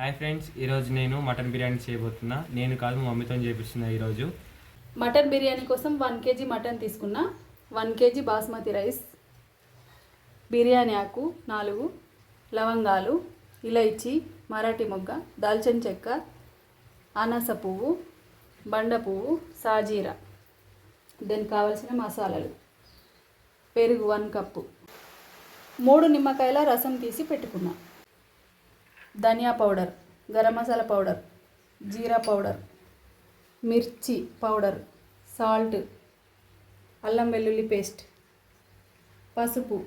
Hi friends ఈరోజు నేను mutton biryani చేయబోతున్నా. నేను కాదు మా మమ్మీతో చేపిస్తున్నా ఈరోజు. మటన్ బిర్యానీ కోసం వన్ కేజీ మటన్ తీసుకున్నా. One KG basmati rice biryani ఆకు నాలుగు లవంగాలు ఇలైచి మరాఠీ మొగ్గ దాల్చిన చెక్క అనాస పువ్వు బండ పువ్వు సాజీరా. దానికి కావలసిన మసాలాలు. పెరుగు వన్ కప్పు. మూడు నిమ్మకాయల రసం తీసి పెట్టుకున్నాను ధనియా పౌడర్ గరం మసాలా పౌడర్ జీరా పౌడర్ మిర్చి పౌడర్ సాల్ట్ అల్లం వెల్లుల్లి పేస్ట్ పసుపు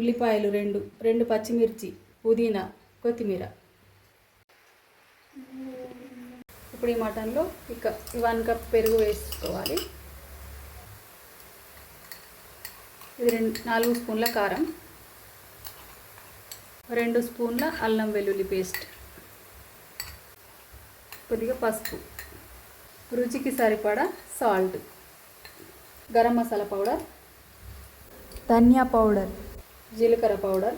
ఉల్లిపాయలు రెండు రెండు పచ్చిమిర్చి పుదీనా కొత్తిమీర. ఇప్పుడు ఈ మటన్లో ఇక వన్ కప్ పెరుగు వేసుకోవాలి. ఇది రెండు నాలుగు స్పూన్ల కారం. రెండు స్పూన్ల అల్లం వెల్లుల్లి పేస్ట్. కొద్దిగా పసుపు. రుచికి సరిపడా సాల్ట్. గరం మసాలా పౌడర్. ధనియా పౌడర్. జీలకర్ర పౌడర్.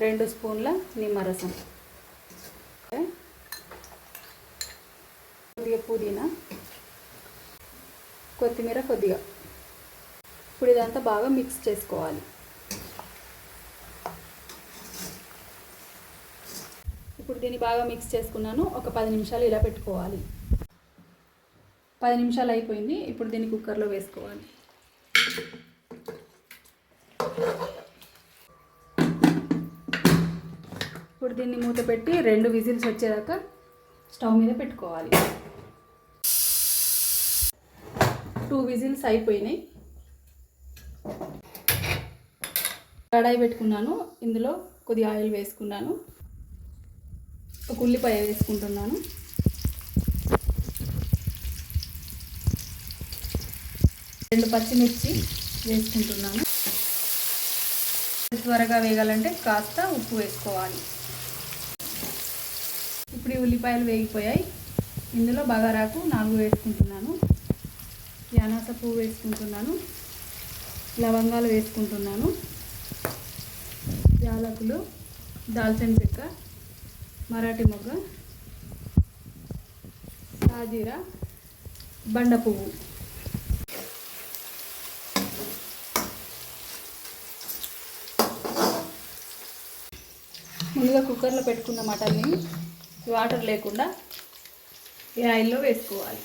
రెండు స్పూన్ల నిమ్మరసం. కొద్దిగా పుదీనా. కొత్తిమీర కొద్దిగా. ఇప్పుడు ఇదంతా బాగా మిక్స్ చేసుకోవాలి. ఇప్పుడు దీన్ని బాగా మిక్స్ చేసుకున్నాను. ఒక పది నిమిషాలు ఇలా పెట్టుకోవాలి. పది నిమిషాలు అయిపోయింది. ఇప్పుడు దీన్ని కుక్కర్లో వేసుకోవాలి. ఇప్పుడు దీన్ని మూత పెట్టి రెండు విజిల్స్ వచ్చేదాకా స్టవ్ మీద పెట్టుకోవాలి. టూ విజిల్స్ అయిపోయినాయి. కడాయి పెట్టుకున్నాను. ఇందులో కొద్దిగా ఆయిల్ వేసుకున్నాను. ఒక ఉల్లిపాయ వేసుకుంటున్నాను. రెండు పచ్చిమిర్చి వేసుకుంటున్నాను. త్వరగా వేగాలంటే కాస్త ఉప్పు వేసుకోవాలి. ఇప్పుడు ఈ ఉల్లిపాయలు వేగిపోయాయి. ఇందులో బగారాకు నాలుగు వేసుకుంటున్నాను. యానాస పువ్వు వేసుకుంటున్నాను. లవంగాలు వేసుకుంటున్నాను. యాలకులు దాల్చిన చెక్క మరాఠీ మొగ్గ సాజీర బండ పువ్వు ముందుగా కుక్కర్లో పెట్టుకున్న మటన్ని వాటర్ లేకుండా ఈ ఆయిల్లో వేసుకోవాలి.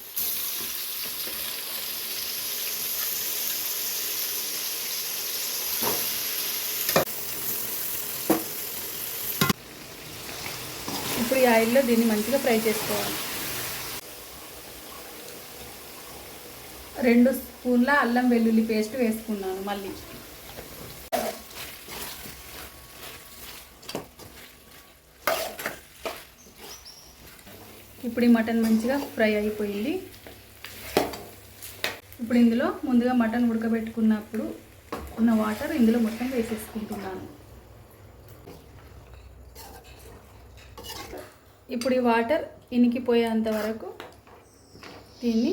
ఇప్పుడు ఈ ఆయిల్లో దీన్ని మంచిగా ఫ్రై చేసుకోవాలి. రెండు స్పూన్ల అల్లం వెల్లుల్లి పేస్ట్ వేసుకున్నాను మళ్ళీ. ఇప్పుడు ఈ మటన్ మంచిగా ఫ్రై అయిపోయింది. ఇప్పుడు ఇందులో ముందుగా మటన్ ఉడకబెట్టుకున్నప్పుడు ఉన్న వాటర్ ఇందులో మొత్తం వేసేసుకుంటున్నాను. ఇప్పుడు ఈ వాటర్ ఇనికిపోయేంత వరకు దీన్ని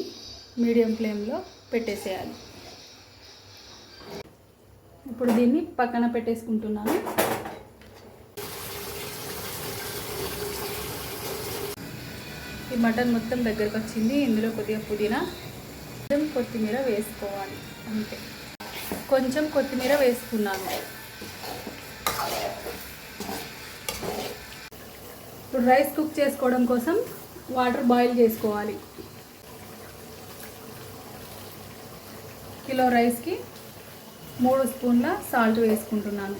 మీడియం ఫ్లేమ్లో పెట్టేసేయాలి. ఇప్పుడు దీన్ని పక్కన పెట్టేసుకుంటున్నాను. ఈ మటన్ మొత్తం దగ్గరకు వచ్చింది. ఇందులో కొద్దిగా పుదీనా కొంచెం కొత్తిమీర వేసుకోవాలి. అంతే. కొంచెం కొత్తిమీర వేసుకున్నాను. ఇప్పుడు రైస్ కుక్ చేసుకోవడం కోసం వాటర్ బాయిల్ చేసుకోవాలి. కిలో రైస్కి మూడు స్పూన్ల సాల్ట్ వేసుకుంటున్నాను.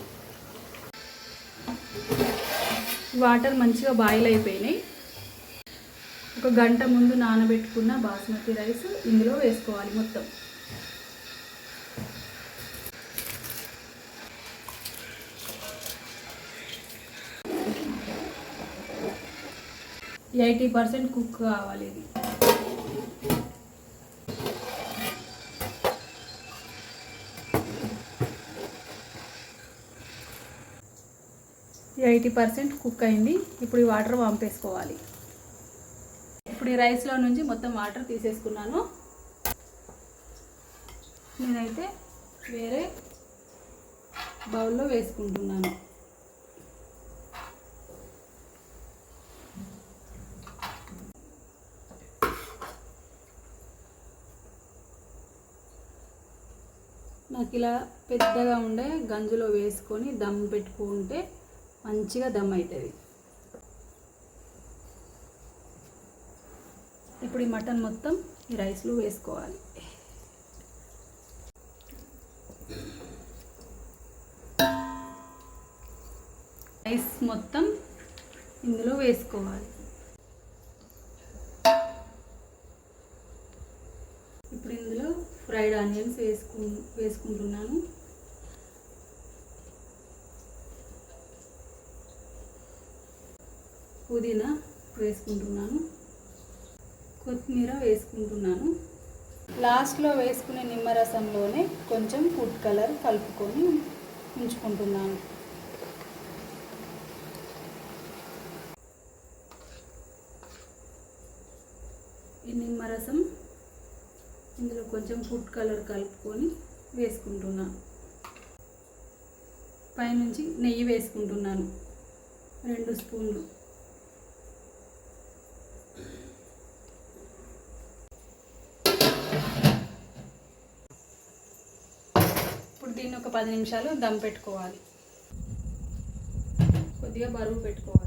వాటర్ మంచిగా బాయిల్ అయిపోయినాయి. ఒక గంట ముందు నానబెట్టుకున్న బాస్మతి రైస్ ఇందులో వేసుకోవాలి మొత్తం. ఎయిటీ పర్సెంట్ కుక్ కావాలి ఇది. ఎయిటీ పర్సెంట్ కుక్ అయింది. ఇప్పుడు ఈ వాటర్ పంపేసుకోవాలి. ఇప్పుడు ఈ రైస్లో నుంచి మొత్తం వాటర్ తీసేసుకున్నాను. నేనైతే వేరే బౌల్లో వేసుకుంటున్నాను. నాకు ఇలా పెద్దగా ఉండే గంజులో వేసుకొని దమ్ పెట్టుకుంటే మంచిగా దమ్ అవుతుంది ఇప్పుడు ఈ మటన్ మొత్తం ఈ రైస్లో వేసుకోవాలి. రైస్ మొత్తం ఇందులో వేసుకోవాలి. ఫ్రైడ్ ఆనియన్స్ వేసుకు వేసుకుంటున్నాను. పుదీనా వేసుకుంటున్నాను. కొత్తిమీర వేసుకుంటున్నాను. లాస్ట్లో వేసుకునే నిమ్మరసంలోనే కొంచెం ఫుడ్ కలర్ కలుపుకొని ఉంచుకుంటున్నాను. ఈ నిమ్మరసం ఇందులో కొంచెం ఫుడ్ కలర్ కలుపుకొని వేసుకుంటున్నాను పైనుంచి నెయ్యి వేసుకుంటున్నాను. రెండు స్పూన్లు. ఇప్పుడు దీన్ని ఒక పది నిమిషాలు దమ్ పెట్టుకోవాలి. కొద్దిగా బరువు పెట్టుకోవాలి.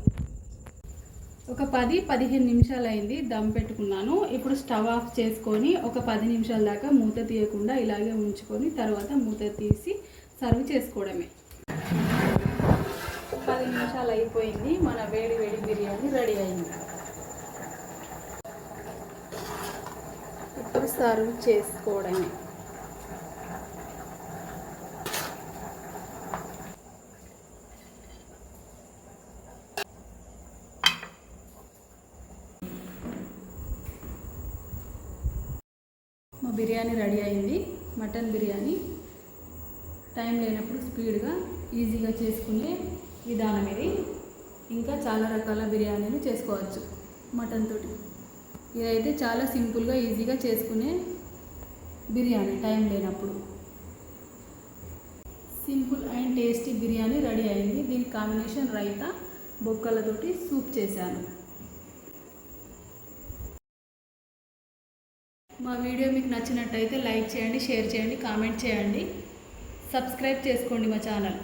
ఒక పది పదిహేను నిమిషాలు అయింది దమ్ పెట్టుకున్నాను. ఇప్పుడు స్టవ్ ఆఫ్ చేసుకొని ఒక పది నిమిషాల దాకా మూత తీయకుండా ఇలాగే ఉంచుకొని తర్వాత మూత తీసి సర్వ్ చేసుకోవడమే. పది నిమిషాలు అయిపోయింది మన వేడి వేడి బిర్యానీ రెడీ అయింది. ఇప్పుడు సర్వ్ చేసుకోవడమే మా బిర్యానీ రెడీ అయింది. మటన్ బిర్యానీ టైం లేనప్పుడు స్పీడ్గా ఈజీగా చేసుకునే విధానం ఇది. ఇంకా చాలా రకాల బిర్యానీలు చేసుకోవచ్చు మటన్ తోటి. ఇదైతే చాలా సింపుల్గా ఈజీగా చేసుకునే బిర్యానీ టైం లేనప్పుడు. Simple and tasty biryani ready అయింది. దీని కాంబినేషన్ రైతా బొక్కలతోటి సూప్ చేశాను. మా వీడియో మీకు నచ్చినట్టయితే లైక్ చేయండి షేర్ చేయండి కామెంట్ చేయండి. సబ్స్క్రైబ్ చేసుకోండి మా ఛానల్.